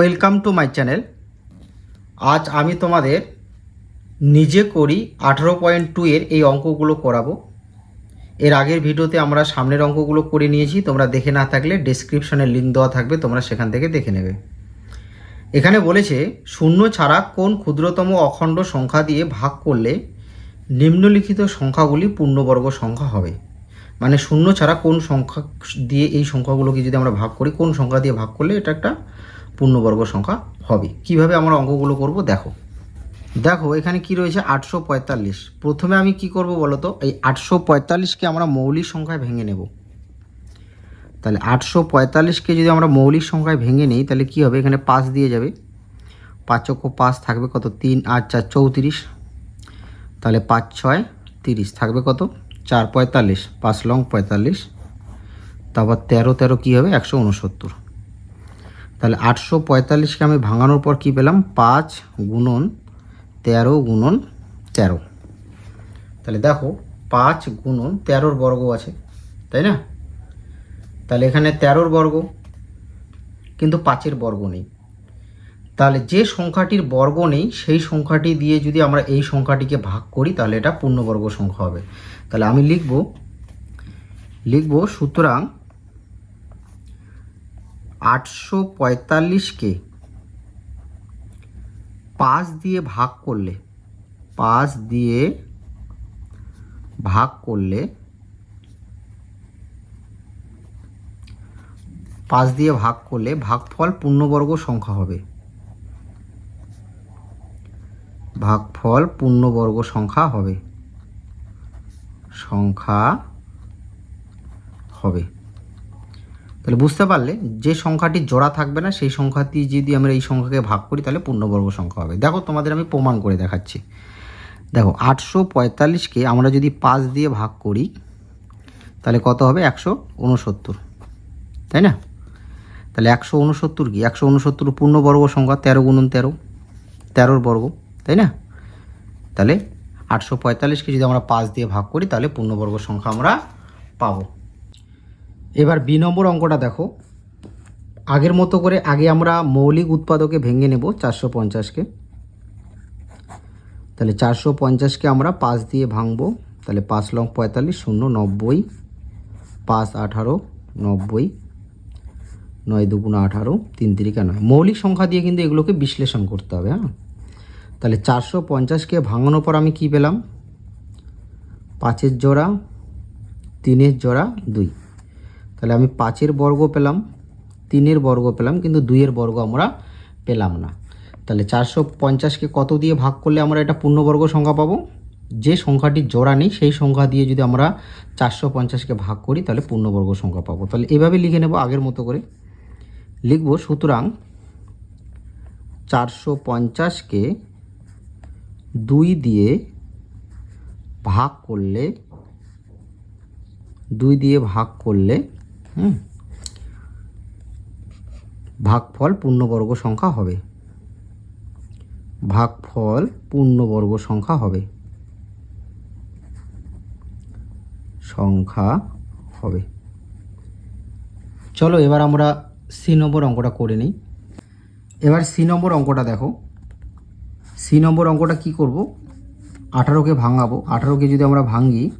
Welcome to my channel. আজ আমি তোমাদের নিজে করি আঠারো পয়েন্ট টু এর এই অঙ্কগুলো করাবো। এর আগের ভিডিওতে আমরা সামনের অঙ্কগুলো করে নিয়েছি, তোমরা দেখে না থাকলে ডেসক্রিপশনে লিঙ্ক দেওয়া থাকবে, তোমরা সেখান থেকে দেখে নেবে। এখানে বলেছে, শূন্য ছাড়া কোন ক্ষুদ্রতম অখণ্ড সংখ্যা দিয়ে ভাগ করলে নিম্নলিখিত সংখ্যাগুলি পূর্ণবর্গ সংখ্যা হবে? মানে শূন্য ছাড়া কোন সংখ্যা দিয়ে এই সংখ্যাগুলোকে যদি আমরা ভাগ করি, কোন সংখ্যা দিয়ে ভাগ করলে এটা একটা পূর্ণবর্গ সংখ্যা হবে। কীভাবে আমরা অঙ্কগুলো করব? দেখো। দেখো, এখানে কি রয়েছে? আটশো পঁয়তাল্লিশ। প্রথমে আমি কি করব বলো তো? এই আটশো পঁয়তাল্লিশকে আমরা মৌলিক সংখ্যায় ভেঙে নেব। তাহলে আটশো পঁয়তাল্লিশকে যদি আমরা মৌলিক সংখ্যায় ভেঙে নিই, তাহলে কি হবে? এখানে পাঁচ দিয়ে যাবে। পাঁচ চক্ষ পাঁচ থাকবে কত? তিন, আট, চার, চৌত্রিশ। তাহলে পাঁচ, ছয়, তিরিশ থাকবে কত? চার, পঁয়তাল্লিশ। পাঁচ লং পঁয়তাল্লিশ। তারপর তেরো তেরো কী হবে? একশো উনসত্তর। তাহলে আটশো পঁয়তাল্লিশকে আমি ভাঙানোর পর কী পেলাম? পাঁচ গুণন তেরো গুণন তেরো। তাহলে দেখো, পাঁচ গুণন তেরোর বর্গ আছে, তাই না? তাহলে এখানে তেরোর বর্গ, কিন্তু পাঁচের বর্গ নেই। তাহলে যে সংখ্যাটির বর্গ নেই, সেই সংখ্যাটি দিয়ে যদি আমরা এই সংখ্যাটিকে ভাগ করি, তাহলে এটা পূর্ণবর্গ সংখ্যা হবে। তাহলে আমি লিখব লিখব সুতরাং আটশো পঁয়তাল্লিশকে পাঁচ দিয়ে ভাগ করলে, পাঁচ দিয়ে ভাগ করলে, পাঁচ দিয়ে ভাগ করলে ভাগফল পূর্ণবর্গ সংখ্যা হবে। ভাগফল পূর্ণবর্গ সংখ্যা হবে। সংখ্যা হবে। তাহলে বুঝতে পারলে যে সংখ্যাটি জোড়া থাকবে না, সেই সংখ্যাটি যদি আমরা এই সংখ্যাকে ভাগ করি, তাহলে পূর্ণবর্গ সংখ্যা হবে। দেখো তোমাদের আমি প্রমাণ করে দেখাচ্ছি। দেখো, আটশো পঁয়তাল্লিশকে আমরা যদি পাঁচ দিয়ে ভাগ করি, তাহলে কত হবে? একশো উনসত্তর। তাই না? তাহলে একশো উনসত্তর কি? একশো উনসত্তর পূর্ণবর্গ সংখ্যা তেরো গুণন তেরো, তেরোর বর্গ, তাই না? তাহলে আটশো পঁয়তাল্লিশকে যদি আমরা পাঁচ দিয়ে ভাগ করি, তাহলে পূর্ণবর্গ সংখ্যা আমরা পাবো। এবার বি নম্বর অঙ্কটা দেখো। আগের মতো করে আগে আমরা মৌলিক উৎপাদকে ভেঙে নেব চারশো পঞ্চাশকে। তাহলে চারশো পঞ্চাশকে আমরা পাঁচ দিয়ে ভাঙবো। তাহলে পাঁচ লং পঁয়তাল্লিশ শূন্য নব্বই, পাঁচ আঠারো নব্বই, নয় দুগুণ আঠারো, তিন তিরিকা নয়। মৌলিক সংখ্যা দিয়ে কিন্তু এগুলোকে বিশ্লেষণ করতে হবে হ্যাঁ? তাহলে চারশো পঞ্চাশকে ভাঙানোর পর আমি কি পেলাম? পাঁচের জোড়া, তিনের জোড়া, দুই। তাহলে আমি পাঁচের বর্গ পেলাম, তিনের বর্গ পেলাম, কিন্তু দুইয়ের বর্গ আমরা পেলাম না। তাহলে চারশো পঞ্চাশকে কত দিয়ে ভাগ করলে আমরা এটা পূর্ণবর্গ সংখ্যা পাবো? যে সংখ্যাটি জোড়া নেই, সেই সংখ্যা দিয়ে যদি আমরা চারশো পঞ্চাশকে ভাগ করি, তাহলে পূর্ণবর্গ সংখ্যা পাবো। তাহলে এভাবে লিখে নেব আগের মতো করে। লিখব, সুতরাং চারশো পঞ্চাশকে দুই দিয়ে ভাগ করলে, দুই দিয়ে ভাগ করলে হুম। ভাগফল পূর্ণবর্গ সংখ্যা হবে। ভাগফল পূর্ণবর্গ সংখ্যা হবে। সংখ্যা হবে। চলো এবার আমরা সি নম্বর অঙ্কটা করে নিই। এবার সি নম্বর অঙ্কটা দেখো। সি নম্বর অঙ্কটা কি করব? আঠারোকে ভাঙাবো। আঠারোকে যদি আমরা ভাঙি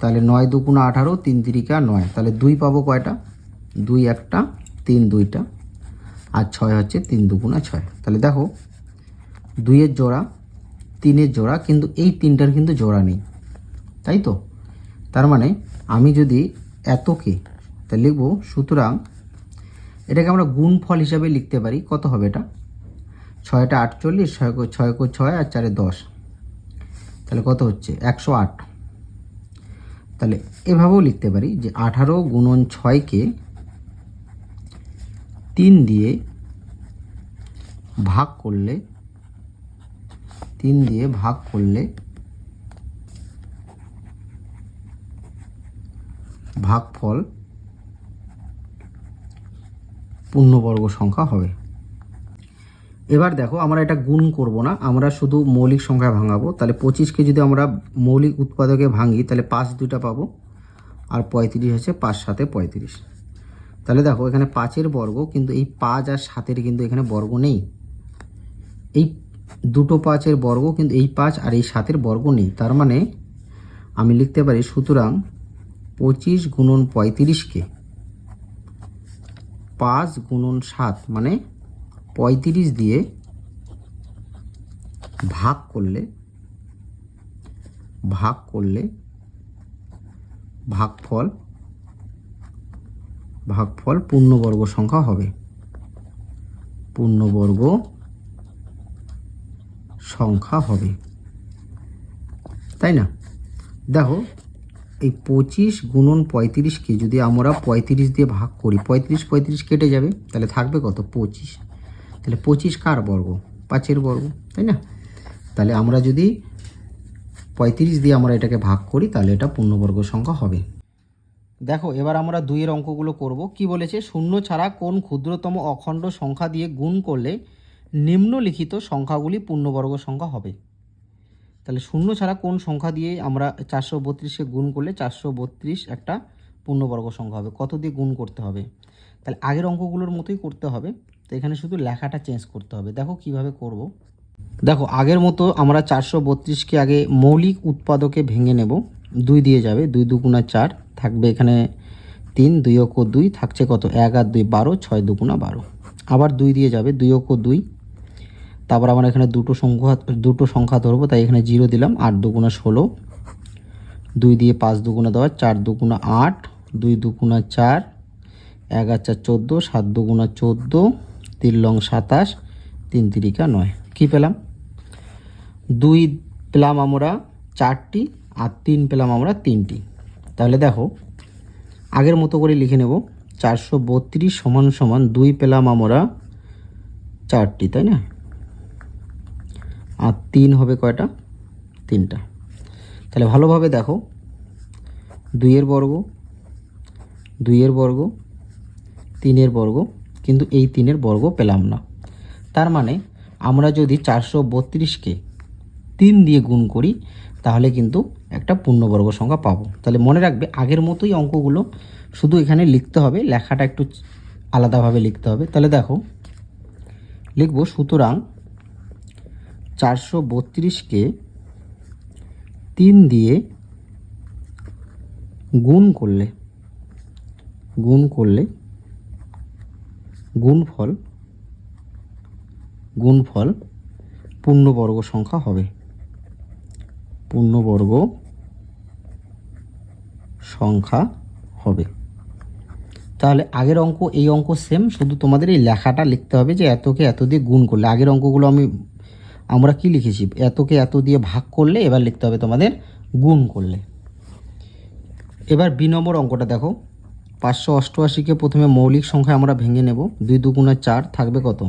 তাহলে নয় দুগুণা আঠারো, তিন তিরিকা নয়। তাহলে দুই পাবো কয়টা? দুই একটা, তিন দুইটা। আর ছয় হচ্ছে তিন দুগুণা ছয়। তাহলে দেখো, দুইয়ের জোড়া, তিনের জোড়া, কিন্তু এই তিনটার কিন্তু জোড়া নেই। তাই তো? তার মানে আমি যদি এতকে তা লিখব, সুতরাং এটাকে আমরা গুণফল হিসাবে লিখতে পারি। কত হবে এটা? ছয়টা আটচল্লিশ ছয় ছয় ছয়, আর চারে দশ। তাহলে কত হচ্ছে? একশো আট। তাহলে এভাবেও লিখতে পারি যে আঠারো গুণন ছয়কে তিন দিয়ে ভাগ করলে, তিন দিয়ে ভাগ করলে, ভাগফল পূর্ণবর্গ সংখ্যা হবে। এবার দেখো, আমরা এটা গুণ করব না, আমরা শুধু মৌলিক সংখ্যা ভাঙাবো। তাহলে পঁচিশকে যদি আমরা মৌলিক উৎপাদকে ভাঙি, তাহলে পাঁচ দুইটা পাবো। আর পঁয়ত্রিশ হচ্ছে পাঁচ সাথে পঁয়ত্রিশ। তাহলে দেখো, এখানে পাঁচের বর্গ, কিন্তু এই পাঁচ আর সাতের কিন্তু এখানে বর্গ নেই। এই দুটো পাঁচের বর্গ, কিন্তু এই পাঁচ আর এই সাতের বর্গ নেই। তার মানে আমি লিখতে পারি, সুতরাং পঁচিশ গুণন পঁয়ত্রিশকে পাঁচ গুণন সাত মানে পঁয়ত্রিশ দিয়ে ভাগ করলে ভাগ করলে ভাগফল ভাগফল পূর্ণবর্গ সংখ্যা হবে। পূর্ণবর্গ সংখ্যা হবে। তাই না? দেখো, এই পঁচিশ গুণন পঁয়ত্রিশকে যদি আমরা পঁয়ত্রিশ দিয়ে ভাগ করি, পঁয়ত্রিশ পঁয়ত্রিশ কেটে যাবে, তাহলে থাকবে কত? পঁচিশ। তাহলে পঁচিশ কার বর্গ? পাঁচের বর্গ, তাই না? তাহলে আমরা যদি পঁয়ত্রিশ দিয়ে আমরা এটাকে ভাগ করি, তাহলে এটা পূর্ণবর্গ সংখ্যা হবে। দেখো, এবার আমরা দুইয়ের অঙ্কগুলো করব। কি বলেছে? শূন্য ছাড়া কোন ক্ষুদ্রতম অখণ্ড সংখ্যা দিয়ে গুণ করলে নিম্নলিখিত সংখ্যাগুলি পূর্ণবর্গ সংখ্যা হবে? তাহলে শূন্য ছাড়া কোন সংখ্যা দিয়ে আমরা চারশো বত্রিশকে গুণ করলে চারশো বত্রিশ একটা পূর্ণবর্গ সংখ্যা হবে? কত দিয়ে গুণ করতে হবে? তাহলে আগের অঙ্কগুলোর মতোই করতে হবে। তো এখানে শুধু লেখাটা চেঞ্জ করতে হবে। দেখো কীভাবে করব। দেখো, আগের মতো আমরা চারশো বত্রিশকে আগে মৌলিক উৎপাদকে ভেঙে নেব। দুই দিয়ে যাবে, দুই দুগুণা চার থাকবে এখানে তিন, দুই অক্ষ দুই থাকছে কত? এক আর দুই বারো, ছয় দুগুণা বারো। আবার দুই দিয়ে যাবে, দুই অক্ষ দুই। তারপর আমরা এখানে দুটো সংখ্যা দুটো সংখ্যা ধরবো, তাই এখানে জিরো দিলাম, আট দুগুণা ষোলো। দুই দিয়ে পাঁচ দুগুণা দেওয়া চার দুগুণা আট, দুই দুগুণা চার এক আর চার চোদ্দ, সাত দুগুণা চোদ্দ, তিন লং সাতাশ, তিন তিরিকা নয়। কি পেলাম? দুই পেলাম আমরা চারটি আর তিন পেলাম আমরা তিনটি। তাহলে দেখো, আগের মতো করে লিখে নেব, চারশো বত্রিশ সমান সমান দুই পেলাম আমরা চারটি, তাই না? আর তিন হবে কয়টা? তিনটা। তাহলে ভালোভাবে দেখো, দুইয়ের বর্গ দুইয়ের বর্গ তিনের বর্গ, কিন্তু এই তিনের বর্গ পেলাম না। তার মানে আমরা যদি চারশো বত্রিশকে তিন দিয়ে গুণ করি, তাহলে কিন্তু একটা পূর্ণবর্গ সংখ্যা পাবো। তাহলে মনে রাখবে, আগের মতোই অঙ্কগুলো শুধু এখানে লিখতে হবে, লেখাটা একটু আলাদাভাবে লিখতে হবে। তাহলে দেখো, লিখব সুতরাং চারশো বত্রিশকে তিন দিয়ে গুণ করলে গুণ করলে গুণফল গুণফল পূর্ণবর্গ সংখ্যা হবে। পূর্ণবর্গ সংখ্যা হবে। তাহলে আগের অঙ্ক, এই অঙ্ক সেম শুধু তোমাদের এই লেখাটা লিখতে হবে যে এতকে এত দিয়ে গুণ করলে। আগের অঙ্কগুলো আমি, আমরা কি লিখেছি? এতকে এত দিয়ে ভাগ করলে এবার লিখতে হবে তোমাদের গুণ করলে। এবার বি নম্বর অঙ্কটা দেখো। পাঁচশো অষ্টআশিকে প্রথমে মৌলিক সংখ্যা আমরা ভেঙে নেব, দুই দুগুণা চার থাকবে কত?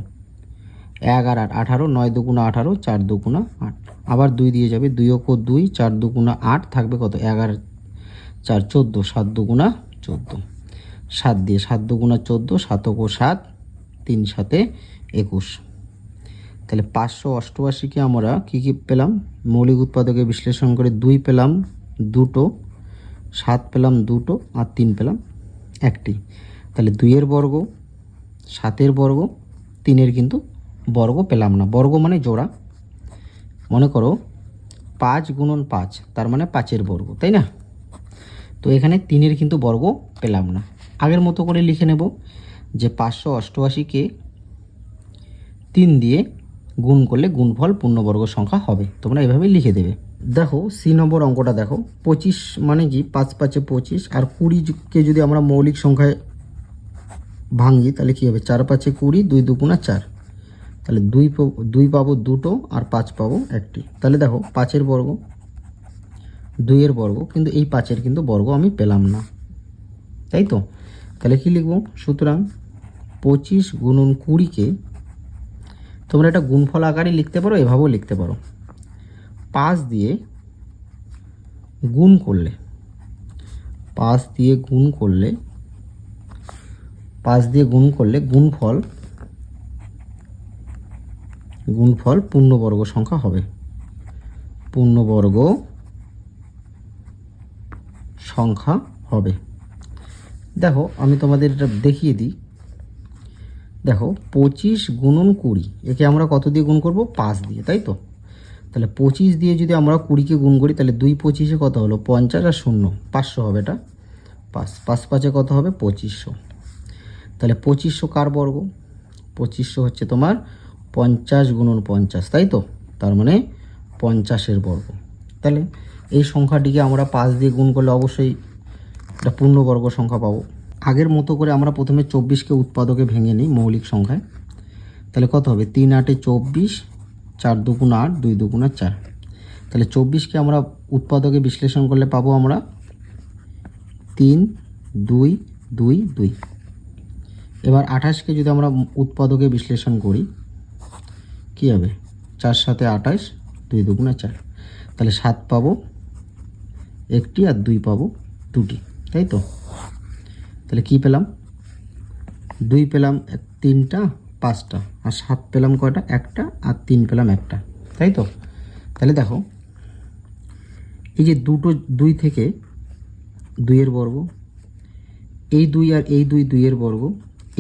এক আর আট, আঠারো, নয় দুগুণা আঠারো, চার দুগুণা আট। আবার দুই দিয়ে যাবে, দুই অক্ষ দুই, চার দুগুণা আট থাকবে কত? এগারো চার চোদ্দ, সাত দুগুণা চোদ্দ। সাত দিয়ে সাত দুগুণা চোদ্দ, সাত অক্ষ সাত, তিন সাতে একুশ। তাহলে পাঁচশো অষ্টআশিকে আমরা কী কী পেলাম? মৌলিক উৎপাদকে বিশ্লেষণ করে দুই পেলাম দুটো, সাত পেলাম দুটো, আর তিন পেলাম একটি। তাহলে দুইয়ের বর্গ, সাতের বর্গ, তিনের কিন্তু বর্গ পেলাম না। বর্গ মানে জোড়া। মনে করো পাঁচ গুণন পাঁচ, তার মানে পাঁচের বর্গ, তাই না? তো এখানে তিনের কিন্তু বর্গ পেলাম না। আগের মতো করে লিখে নেব যে পাঁচশো অষ্টআশিকে তিন দিয়ে গুণ করলে গুণফল পূর্ণবর্গ সংখ্যা হবে। তোমরা এভাবেই লিখে দেবে। দেখো, সি নম্বর অঙ্কটা দেখো। পঁচিশ মানে কি? পাঁচ পাঁচে পঁচিশ। আর কুড়িকে যদি আমরা মৌলিক সংখ্যায় ভাঙি, তাহলে কী হবে? চার পাঁচে কুড়ি, দুই দুগুণা চার। তাহলে দুই দুই পাবো দুটো আর পাঁচ পাবো একটি। তাহলে দেখো, পাঁচের বর্গ, দুইয়ের বর্গ, কিন্তু এই পাঁচের কিন্তু বর্গ আমি পেলাম না। তাই তো? তাহলে কি লিখব? সুতরাং পঁচিশ গুণন কুড়িকে তোমরা এটা গুণফল আকারে লিখতে পারো, এভাবেও লিখতে পারো। পাঁচ দিয়ে গুণ করলে পাঁচ দিয়ে গুণ করলে পাঁচ দিয়ে গুণ করলে গুণফল গুণফল পূর্ণবর্গ সংখ্যা হবে। পূর্ণবর্গ সংখ্যা হবে। দেখো, আমি তোমাদের এটা দেখিয়ে দিই। দেখো, পঁচিশ গুণন কুড়ি, একে আমরা কত দিয়ে গুণ করব? পাঁচ দিয়ে, তাই তো? তাহলে পঁচিশ দিয়ে যদি আমরা কুড়িকে গুণ করি, তাহলে দুই পঁচিশে কত হলো? পঞ্চাশ আর শূন্য। পাঁচশো হবে এটা। পাঁচ পাঁচ পাঁচে কত হবে? পঁচিশশো। তাহলে পঁচিশশো কার বর্গ? পঁচিশশো হচ্ছে তোমার পঞ্চাশ গুণন পঞ্চাশ, তাই তো? তার মানে পঞ্চাশের বর্গ। তাহলে এই সংখ্যাটিকে আমরা পাঁচ দিয়ে গুণ করলে অবশ্যই একটা পূর্ণবর্গ সংখ্যা পাবো। আগের মতো করে আমরা প্রথমে চব্বিশকে উৎপাদকে ভেঙে নিই মৌলিক সংখ্যায়। তাহলে কত হবে? তিন আটে চব্বিশ চার দুগুণ আট, দুই দুগুণা চার। তাহলে চব্বিশকে আমরা উৎপাদকে বিশ্লেষণ করলে পাবো আমরা তিন, দুই দুই দুই। এবার আঠাশকে যদি আমরা উৎপাদকে বিশ্লেষণ করি, কী হবে? চার সাথে আঠাশ, দুই দুগুণা চার। তাহলে সাত পাবো, একটি আর দুই পাবো দুটি, তাই তো? তাহলে কি পেলাম? দুই পেলাম তিনটা পাঁচটা, আর সাত পেলাম কয়টা? একটা, আর তিন পেলাম একটা। তাই তো? তাহলে দেখো, এই যে দুটো দুই থেকে দুইয়ের বর্গ, এই দুই আর এই দুই দুইয়ের বর্গ,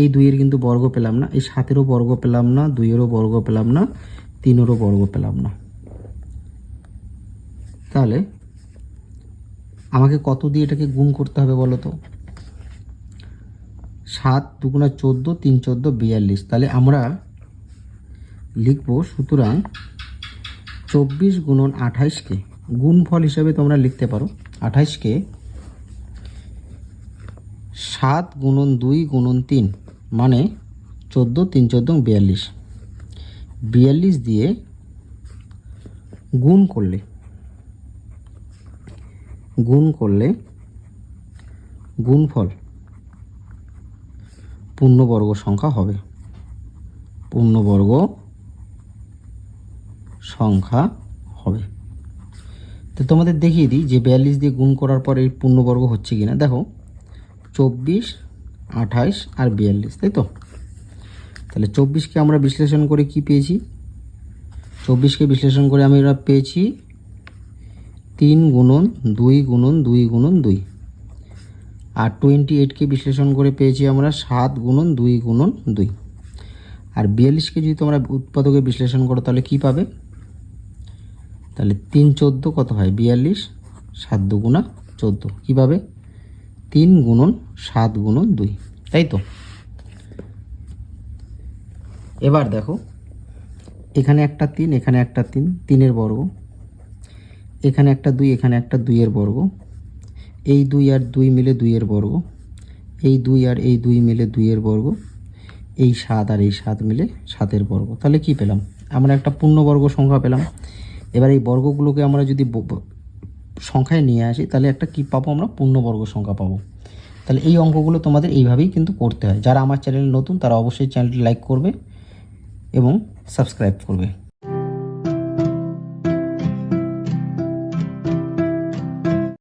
এই দুইয়ের কিন্তু বর্গ পেলাম না, এই সাতেরও বর্গ পেলাম না, দুইয়েরও বর্গ পেলাম না, তিনেরও বর্গ পেলাম না। তাহলে আমাকে কত দিয়ে এটাকে গুণ করতে হবে বলো তো? সাত দুগুণা চোদ্দ, তিন চোদ্দ, বিয়াল্লিশ। তাহলে আমরা লিখব সুতরাং চব্বিশ গুণন আঠাইশকে গুণফল হিসাবে তোমরা লিখতে পারো। আঠাইশকে সাত গুণন দুই গুণন তিন মানে চোদ্দ, তিন চোদ্দ বিয়াল্লিশ। বিয়াল্লিশ দিয়ে গুণ করলে গুণ করলে গুণফল পূর্ণবর্গ সংখ্যা হবে। পূর্ণবর্গ সংখ্যা হবে। তো তোমাদের দেখিয়ে দিই যে বিয়াল্লিশ দিয়ে গুণ করার পর এই পূর্ণবর্গ হচ্ছে কি না দেখো, চব্বিশ, আঠাইশ আর বিয়াল্লিশ, তাই তো? তাহলে চব্বিশকে আমরা বিশ্লেষণ করে কি পেয়েছি? চব্বিশকে বিশ্লেষণ করে আমরা পেয়েছি তিন গুণন দুই গুণন দুই গুণন দুই। আর টোয়েন্টি এইটকে বিশ্লেষণ করে পেয়েছি আমরা সাত গুণন দুই গুণন দুই। আর বিয়াল্লিশকে যদি তোমরা উৎপাদকে বিশ্লেষণ করো, তাহলে কি পাবে? তাহলে তিন চোদ্দ কত হয়? বিয়াল্লিশ, সাত দুগুণা চোদ্দ। কী পাবে? তিন গুণন সাত গুণন দুই। তাই তো? এবার দেখো, এখানে একটা তিন, এখানে একটা তিন, তিনের বর্গ। এখানে একটা দুই, এখানে একটা দুইয়ের বর্গ। এই দুই আর দুই মিলে দুইয়ের বর্গ। এই দুই আর এই দুই মিলে দুইয়ের বর্গ। এই সাত আর এই সাত মিলে সাতের বর্গ। তাহলে কি পেলাম? আমরা একটা পূর্ণবর্গ সংখ্যা পেলাম। এবার এই বর্গগুলোকে আমরা যদি সংখ্যায় নিয়ে আসি, তাহলে একটা কি পাবো আমরা? পূর্ণবর্গ সংখ্যা পাবো। তাহলে এই অঙ্কগুলো তোমাদের এইভাবেই কিন্তু করতে হয়। যারা আমার চ্যানেল নতুন, তারা অবশ্যই চ্যানেলটি লাইক করবে এবং সাবস্ক্রাইব করবে।